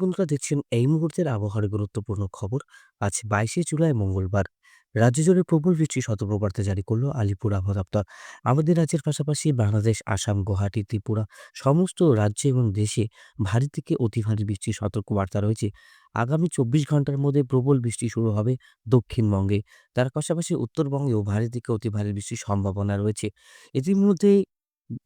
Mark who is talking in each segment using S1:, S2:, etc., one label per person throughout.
S1: বন্ধুরা দেখছেন, এই মুহূর্তের আবহাওয়ার গুরুত্বপূর্ণ খবর আজ বাইশে জুলাই মঙ্গলবার। রাজ্য জুড়ে প্রবল বৃষ্টির সতর্কবার্তা জারি করল আলিপুর আবহাওয়া দপ্তর। আমাদের রাজ্যের পাশাপাশি বাংলাদেশ, আসাম, গুয়াহাটি, ত্রিপুরা সমস্ত রাজ্য এবং দেশে ভারী থেকে অতি ভারী বৃষ্টির সতর্কবার্তা রয়েছে। আগামী চব্বিশ ঘণ্টার মধ্যে প্রবল বৃষ্টি শুরু হবে দক্ষিণবঙ্গে। তার পাশাপাশি উত্তরবঙ্গেও ভারী থেকে অতি ভারী বৃষ্টির সম্ভাবনা রয়েছে। ইতিমধ্যে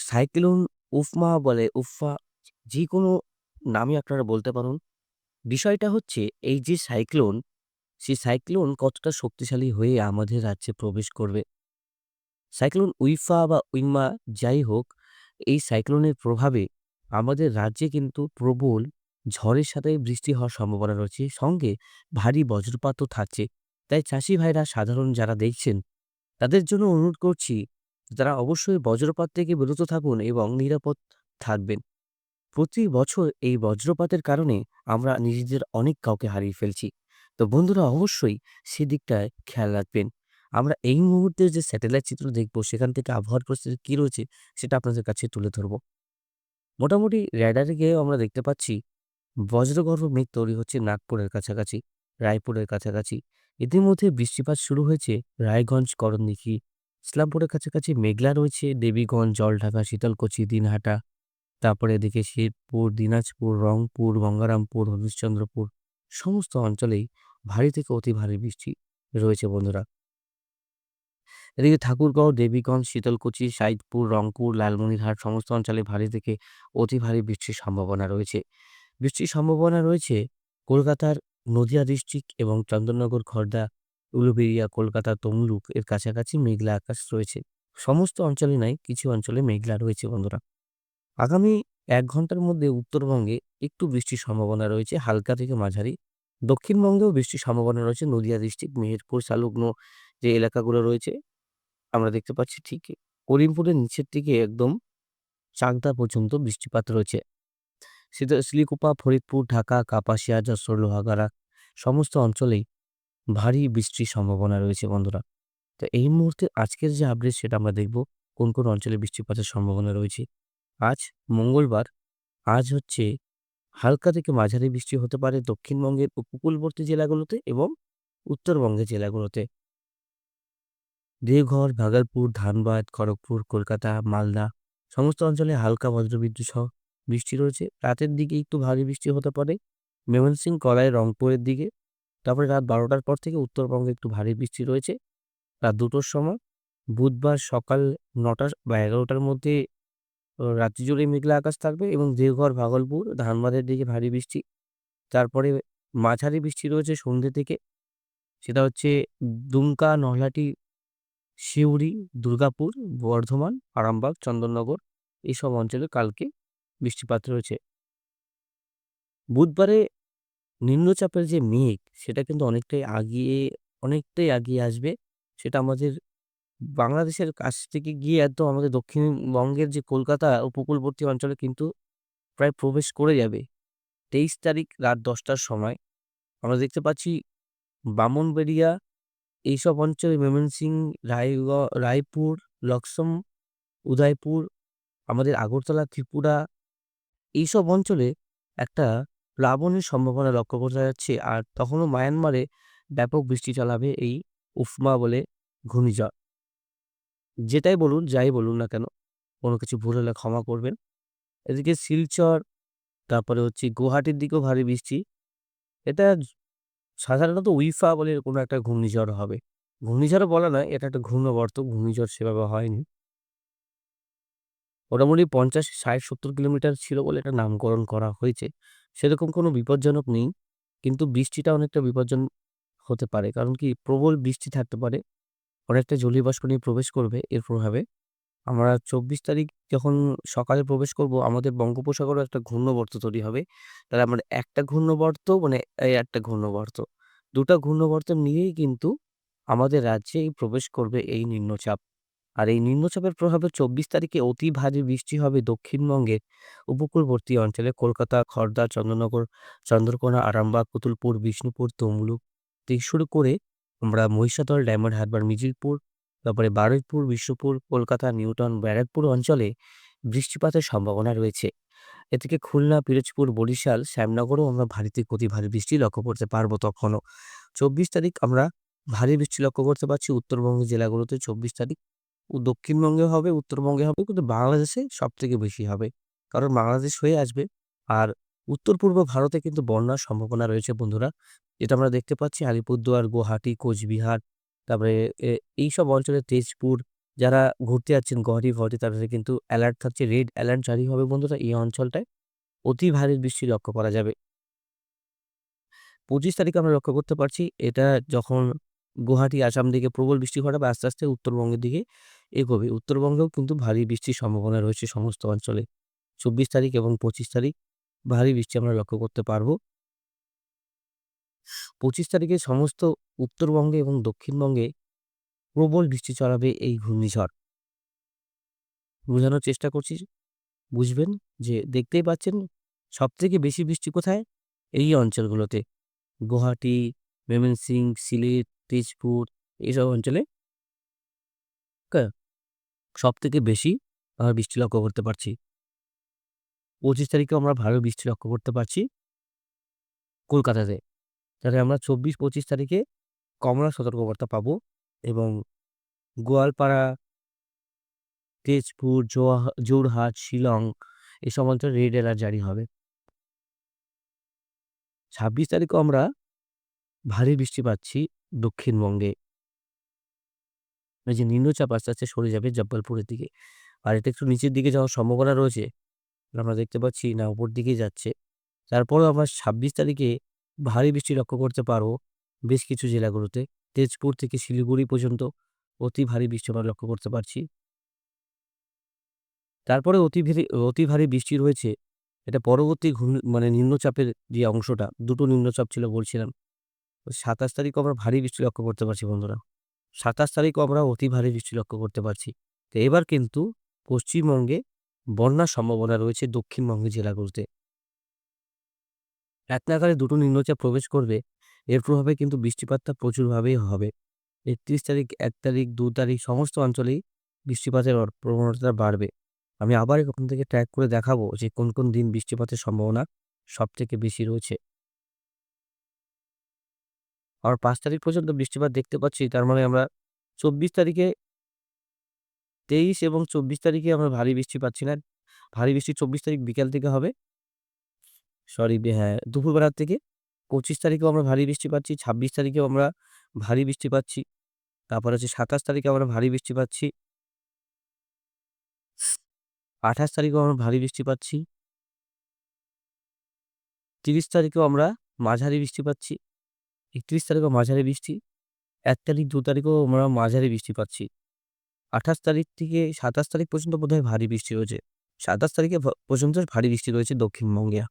S1: সাইক্লোন উফমা বলে উফা যে কোনো নামই আপনারা বলতে পারুন। বিষয়টা হচ্ছে এই যে সাইক্লোন, সেই সাইক্লোন কতটা শক্তিশালী হয়ে আমাদের রাজ্যে প্রবেশ করবে। সাইক্লোন উইফা বা উইমা যাই হোক, এই সাইক্লোনের প্রভাবে আমাদের রাজ্যে কিন্তু প্রবল ঝড়ের সাথে বৃষ্টি হওয়ার সম্ভাবনা রয়েছে। সঙ্গে ভারী বজ্রপাতও থাকছে। তাই চাষি ভাইরা সাধারণ যারা দেখছেন, তাদের জন্য অনুরোধ করছি, তারা অবশ্যই বজ্রপাত থেকে বিরত থাকুন এবং নিরাপদ থাকবেন। প্রতি বছর এই বজ্রপাতের কারণে আমরা নিজেদের অনেক কাউকে হারিয়ে ফেলছি। তো বন্ধুরা অবশ্যই সেদিকটায় খেয়াল রাখবেন। আমরা এই মুহূর্তে যে স্যাটেলাইট চিত্র দেখব সেখান থেকে আবহাওয়ার পরিস্থিতি কী রয়েছে সেটা আপনাদের কাছে তুলে ধরব। মোটামুটি র্যাডারে গিয়েও আমরা দেখতে পাচ্ছি বজ্রগর্ভ মেঘ তৈরি হচ্ছে নাগপুরের কাছাকাছি, রায়পুরের কাছাকাছি। ইতিমধ্যে বৃষ্টিপাত শুরু হয়েছে রায়গঞ্জ, করণদিঘি, ইসলামপুরের কাছাকাছি মেঘলা রয়েছে দেবীগঞ্জ, জলঢাকা, শীতলকুচি, দিনহাটা তারপরে এদিকে শেরপুর, দিনাজপুর, রংপুর, গঙ্গারামপুর, হরিশ্চন্দ্রপুর সমস্ত অঞ্চলেই ভারী থেকে অতি ভারী বৃষ্টি রয়েছে বন্ধুরা। এদিকে ঠাকুরগাঁও, দেবীগঞ্জ, শীতলকুচি, সাইদপুর, রংপুর, লালমনিরহাট সমস্ত অঞ্চলে ভারী থেকে অতি ভারী বৃষ্টির সম্ভাবনা রয়েছে। বৃষ্টির সম্ভাবনা রয়েছে কলকাতার নদিয়া ডিস্ট্রিক্ট এবং চন্দননগর, খর্দা উলুবেড়িয়া, কলকাতা, তমলুক এর কাছাকাছি মেঘলা আকাশ রয়েছে। সমস্ত অঞ্চলে নয়, কিছু অঞ্চলে মেঘলা রয়েছে বন্ধুরা। আগামী এক ঘণ্টার মধ্যে উত্তরবঙ্গে একটু বৃষ্টির সম্ভাবনা রয়েছে হালকা থেকে মাঝারি। দক্ষিণবঙ্গেও বৃষ্টির সম্ভাবনা রয়েছে নদিয়া ডিস্ট্রিক্ট, মেহেরপুর সংলগ্ন যে এলাকাগুলো রয়েছে আমরা দেখতে পাচ্ছি ঠিক করিমপুরের নিচের দিকে একদম চাকদা পর্যন্ত বৃষ্টিপাত রয়েছে। সেটা শিলিগুড়া, ফরিদপুর, ঢাকা, কাপাসিয়া, যশোর, লোহাগাড়া সমস্ত অঞ্চলেই ভারী বৃষ্টির সম্ভাবনা রয়েছে বন্ধুরা। তো এই মুহূর্তে আজকের যে আপডেট সেটা আমরা দেখব কোন, কোন অঞ্চলে বৃষ্টিপাতের সম্ভাবনা রয়েছে। আজ মঙ্গলবার। আজ হচ্ছে হালকা থেকে মাঝারি বৃষ্টি হতে পারে দক্ষিণবঙ্গের উপকূলবর্তী জেলাগুলোতে এবং উত্তরবঙ্গের জেলাগুলোতে। দেওঘর, ভাগলপুর, ধানবাদ, খড়গপুর, কলকাতা, মালদা সমস্ত অঞ্চলে হালকা বজ্রবিদ্যুৎ সহ বৃষ্টি রয়েছে। রাতের দিকে একটু ভারী বৃষ্টি হতে পারে ময়মনসিংহ, কলাই, রংপুরের দিকে। তারপরে রাত বারোটার পর থেকে উত্তরবঙ্গে একটু ভারী বৃষ্টি রয়েছে। রাত দুটোর সময় বুধবার সকাল নটা বা এগারোটার মধ্যে তো রাত্রি জুড়ে মেঘলা আকাশ থাকবে এবং দেওঘর, ভাগলপুর, ধানবাদের দিকে ভারী বৃষ্টি। তারপরে মাঝারি বৃষ্টি রয়েছে সন্ধ্যে থেকে। সেটা হচ্ছে দুমকা, নলহাটি, সিউড়ি, দুর্গাপুর, বর্ধমান, আরামবাগ, চন্দননগর এইসব অঞ্চলে কালকে বৃষ্টিপাত রয়েছে। বুধবারে নিম্নচাপের যে মেঘ সেটা কিন্তু অনেকটাই আগিয়ে অনেকটাই আগিয়ে আসবে। সেটা আমাদের বাংলাদেশের কাছ থেকে গিয়ে একদম আমাদের দক্ষিণবঙ্গের যে কলকাতা উপকূলবর্তী অঞ্চলে কিন্তু প্রায় প্রবেশ করে যাবে। তেইশ তারিখ রাত দশটার সময় আমরা দেখতে পাচ্ছি বামনবেড়িয়া এইসব অঞ্চলে ময়মনসিংহ, রায়গ রায়পুর, লক্সম, উদয়পুর, আমাদের আগরতলা, ত্রিপুরা এইসব অঞ্চলে একটা প্লাবনের সম্ভাবনা লক্ষ্য করা যাচ্ছে। আর তখনও মায়ানমারে ব্যাপক বৃষ্টি চালাবে এই উফমা বলে ঘূর্ণিঝড়। যেটাই বলুন, যাই বলুন না কেন, কোনো কিছু ভুল হলে ক্ষমা করবেন। এদিকে শিলচর, তারপরে হচ্ছে গুয়াহাটির দিকেও ভারী বৃষ্টি। এটা সাধারণত উইফা বলে কোনো একটা ঘূর্ণিঝড় হবে। ঘূর্ণিঝড়ও বলা নয়, এটা একটা ঘূর্ণবর্ত, ঘূর্ণিঝড় সেভাবে হয়নি। মোটামুটি ৫০, ৬০, ৭০ কিলোমিটার ছিল বলে এটা নামকরণ করা হয়েছে। সেরকম কোনো বিপজ্জনক নেই। কিন্তু বৃষ্টিটা অনেকটা বিপজ্জন হতে পারে। কারণ কি প্রবল বৃষ্টি থাকতে পারে। অনেকটা জলীয় বাষ্প নিয়ে প্রবেশ করবে এর প্রভাবে। আমরা ২৪ তারিখ যখন সকালে প্রবেশ করব আমাদের বঙ্গোপসাগরেও একটা ঘূর্ণবর্ত তৈরি হবে। তাহলে আমরা একটা ঘূর্ণবর্ত মানে এই একটা ঘূর্ণবর্ত। দুটা ঘূর্ণবর্ত নিয়েই কিন্তু আমাদের রাজ্যেই প্রবেশ করবে এই নিম্নচাপ। আর এই নিম্নচাপের প্রভাবে ২৪ তারিখে অতি ভারী বৃষ্টি হবে দক্ষিণবঙ্গের উপকূলবর্তী অঞ্চলে কলকাতা, খড়দা, চন্দ্রনগর চন্দ্রকোনা, আরামবাগ, পুতুলপুর, বিষ্ণুপুর, তমলুক থেকে শুরু করে আমরা মহিষাদল, ডায়মন্ড হারবার, মিজিরপুর, তারপরে বারুইপুর, বিষ্ণুপুর, কলকাতা, নিউটন ব্যারাকপুর অঞ্চলে বৃষ্টিপাতের সম্ভাবনা রয়েছে। এ থেকে খুলনা, পিরোজপুর, বরিশাল, শ্যামনগরেও আমরা ভারী থেকে অতি ভারী বৃষ্টি লক্ষ্য করতে পারব তখনও। ২৪ তারিখ আমরা ভারী বৃষ্টি লক্ষ্য করতে পারছি উত্তরবঙ্গের জেলাগুলোতে ২৪ তারিখ। দক্ষিণবঙ্গে হবে, উত্তরবঙ্গে হবে কিন্তু বাংলাদেশে সব থেকে বেশি হবে। কারণ বাংলাদেশ হয়ে আসবে। আর উত্তর-পূর্ব ভারতে কিন্তু বন্যার সম্ভাবনা রয়েছে বন্ধুরা। যেটা আমরা দেখতে পাচ্ছি আলিপুরদুয়ার, গুয়াহাটি, কোচবিহার, তারপরে এইসব অঞ্চলে তেজপুর যারা ঘুরতে যাচ্ছেন গুয়াহাটি-ফুয়াহাটি তাদের কিন্তু অ্যালার্ট থাকছে, রেড অ্যালার্ট জারি হবে বন্ধুরা এই অঞ্চলটায়। অতি ভারী বৃষ্টি লক্ষ্য করা যাবে। ২৫ তারিখে আমরা লক্ষ্য করতে পারছি এটা যখন গুয়াহাটি, আসাম দিকে প্রবল বৃষ্টি ঘটাবে আস্তে, আস্তে উত্তরবঙ্গের দিকে এগোবে। উত্তরবঙ্গেও কিন্তু ভারী বৃষ্টির সম্ভাবনা রয়েছে সমস্ত অঞ্চলে। ২৪ তারিখ এবং ২৫ তারিখ ভারী বৃষ্টি আমরা লক্ষ্য করতে পারব। ২৫ তারিখে সমস্ত উত্তরবঙ্গে এবং দক্ষিণবঙ্গে প্রবল বৃষ্টি চড়াবে এই ঘূর্ণিঝড়। বোঝানোর চেষ্টা করছি, বুঝবেন যে দেখতেই পাচ্ছেন সবথেকে বেশি বৃষ্টি কোথায়? এই অঞ্চলগুলোতে। গুয়াহাটি, ময়মনসিংহ, সিলেট, তেজপুর এইসব অঞ্চলে কা সবথেকে বেশি আমরা বৃষ্টি লক্ষ্য করতে পারছি। ২৫ তারিখেও আমরা ভালো বৃষ্টি লক্ষ্য করতে পারছি কলকাতাতে। তাহলে আমরা ২৪-২৫ তারিখে কমলা সতর্কবার্তা পাবো এবং গোয়ালপাড়া, তেজপুর, জোরহাট, শিলং এসব অঞ্চলে রেড অ্যালার্ট জারি হবে। ২৬ তারিখেও আমরা ভারী বৃষ্টি পাচ্ছি দক্ষিণবঙ্গে। যে নিম্নচাপ আস্তে, আস্তে সরে যাবে জব্বলপুরের দিকে। আর এটা একটু নিচের দিকে যাওয়ার সম্ভাবনা রয়েছে। আমরা দেখতে পাচ্ছি না উপর দিকেই যাচ্ছে। তারপরেও আমরা ২৬ তারিখে ভারী বৃষ্টি লক্ষ্য করতে পারব বেশ কিছু জেলাগুলোতে। তেজপুর থেকে শিলিগুড়ি পর্যন্ত অতি ভারী বৃষ্টি আমরা লক্ষ্য করতে পারছি। তারপরে অতি ভেরি অতি ভারী বৃষ্টি রয়েছে। এটা পরবর্তী মানে নিম্নচাপের যে অংশটা, দুটো নিম্নচাপ ছিল বলছিলাম। ২৭ তারিখও আমরা ভারী বৃষ্টি লক্ষ্য করতে পারছি বন্ধুরা। ২৭ তারিখও আমরা অতি ভারী বৃষ্টি লক্ষ্য করতে পারছি। তো এবার কিন্তু পশ্চিমবঙ্গে বন্যার সম্ভাবনা রয়েছে দক্ষিণবঙ্গের জেলাগুলোতে। এক দুটো নিম্নচাপ প্রবেশ করবে। এর প্রভাবে কিন্তু বৃষ্টিপাতটা প্রচুরভাবেই হবে। ৩১ তারিখ, এক তারিখ, দু তারিখ সমস্ত অঞ্চলেই বৃষ্টিপাতের প্রবণতা বাড়বে। আমি আবার ওখান থেকে ট্র্যাক করে দেখাবো যে কোন, কোন দিন বৃষ্টিপাতের সম্ভাবনা সবথেকে বেশি রয়েছে। আর পাঁচ তারিখ পর্যন্ত বৃষ্টিপাত দেখতে পাচ্ছি। তার মানে আমরা ২৪ তারিখে ২৩ এবং ২৪ তারিখে আমরা ভারী বৃষ্টি পাচ্ছি না। ভারী বৃষ্টি ২৪ তারিখ বিকাল থেকে হবে। সরি হ্যাঁ, দুপুরবেলার থেকে। ২৫ তারিখেও আমরা ভারী বৃষ্টি পাচ্ছি। ২৬ তারিখেও আমরা ভারী বৃষ্টি পাচ্ছি। তারপর হচ্ছে ২৭ তারিখে আমরা ভারী বৃষ্টি পাচ্ছি। ২৮ তারিখেও আমরা ভারী বৃষ্টি পাচ্ছি। ৩০ তারিখেও আমরা মাঝারি বৃষ্টি পাচ্ছি। ৩১ তারিখেও মাঝারি বৃষ্টি। এক তারিখ, দু তারিখেও আমরা মাঝারি বৃষ্টি পাচ্ছি। ২৮ তারিখ থেকে ২৭ তারিখ পর্যন্ত বোধহয় ভারী বৃষ্টি রয়েছে। ২৭ তারিখে পর্যন্ত ভারী বৃষ্টি রয়েছে দক্ষিণবঙ্গে।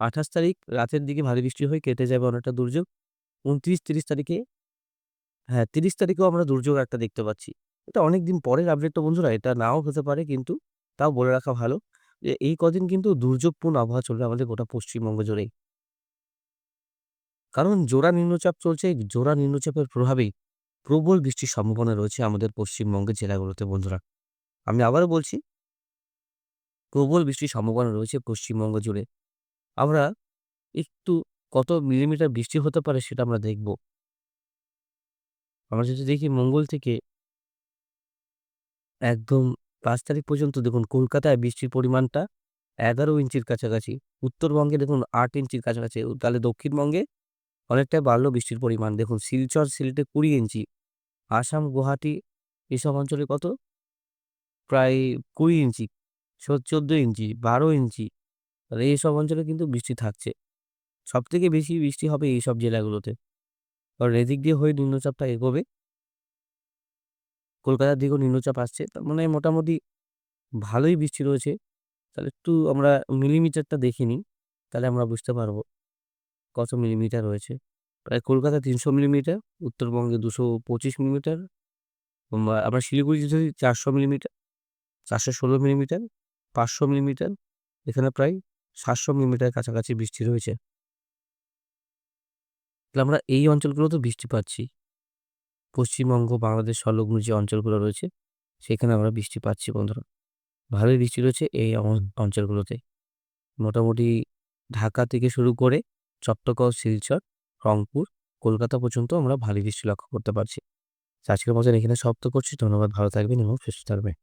S1: ২৮ তারিখ রাতের দিকে ভারী বৃষ্টি হয়ে কেটে যাবে অনেকটা দুর্যোগ। ২৯-৩০ তারিখে হ্যাঁ, ৩০ তারিখেও আমরা দুর্যোগ একটা দেখতে পাচ্ছি। এটা অনেকদিন পরের আপডেট তো বন্ধুরা। এটা নাও হতে পারে কিন্তু তাও বলে রাখা ভালো যে এই কদিন কিন্তু দুর্যোগপূর্ণ আবহাওয়া চলবে আমাদের গোটা পশ্চিমবঙ্গ জুড়েই। কারণ জোড়া নিম্নচাপ চলছে। জোড়া নিম্নচাপের প্রভাবেই প্রবল বৃষ্টির সম্ভাবনা রয়েছে আমাদের পশ্চিমবঙ্গের জেলাগুলোতে, বন্ধুরা। আমি আবারও বলছি, প্রবল বৃষ্টির সম্ভাবনা রয়েছে পশ্চিমবঙ্গ জুড়ে। আমরা একটু কত মিলিমিটার বৃষ্টি হতে পারে সেটা আমরা দেখব। আমরা যদি দেখি মঙ্গল থেকে একদম পাঁচ তারিখ পর্যন্ত, দেখুন কলকাতায় বৃষ্টির পরিমাণটা ১১ ইঞ্চির কাছাকাছি। উত্তরবঙ্গে দেখুন আট ইঞ্চির কাছাকাছি। তাহলে দক্ষিণবঙ্গে অনেকটাই বাড়লো বৃষ্টির পরিমাণ। দেখুন শিলচর, সিলেটে ২০ ইঞ্চি। আসাম, গুয়াহাটি এসব অঞ্চলে কত? প্রায় ২০ ইঞ্চি, ১৪ ইঞ্চি, ১২ ইঞ্চি। তাহলে এইসব অঞ্চলে কিন্তু বৃষ্টি থাকছে। সব থেকে বেশি বৃষ্টি হবে এইসব জেলাগুলোতে। কারণ এদিক দিয়ে হয়ে নিম্নচাপটা এগোবে। কলকাতার দিকেও নিম্নচাপ আসছে। তার মানে মোটামুটি ভালোই বৃষ্টি রয়েছে। তাহলে একটু আমরা মিলিমিটারটা দেখে নিই। তাহলে আমরা বুঝতে পারব কত মিলিমিটার রয়েছে। প্রায় কলকাতায় ৩০০ মিলিমিটার, উত্তরবঙ্গে ২২৫ মিলিমিটার, বা আমরা শিলিগুড়িতে যদি ৪০০ মিলিমিটার, ৪১৬ মিলিমিটার, ৫০০ মিলিমিটার, এখানে প্রায় সাতশো মিলিমিটার কাছাকাছি বৃষ্টি রয়েছে। তাহলে আমরা এই অঞ্চলগুলোতেও বৃষ্টি পাচ্ছি। পশ্চিমবঙ্গ, বাংলাদেশ সংলগ্ন যে অঞ্চলগুলো রয়েছে সেখানে আমরা বৃষ্টি পাচ্ছি বন্ধুরা। ভালোই বৃষ্টি রয়েছে এই অঞ্চলগুলোতে। মোটামুটি ঢাকা থেকে শুরু করে চট্টগ্রাম, শিলচর, রংপুর, কলকাতা পর্যন্ত আমরা ভারী দৃষ্টি লক্ষ্য করতে পারছি। আজকের মতন এখানে সমাপ্ত করছি। ধন্যবাদ। ভালো থাকবেন এবং সুস্থ থাকবেন।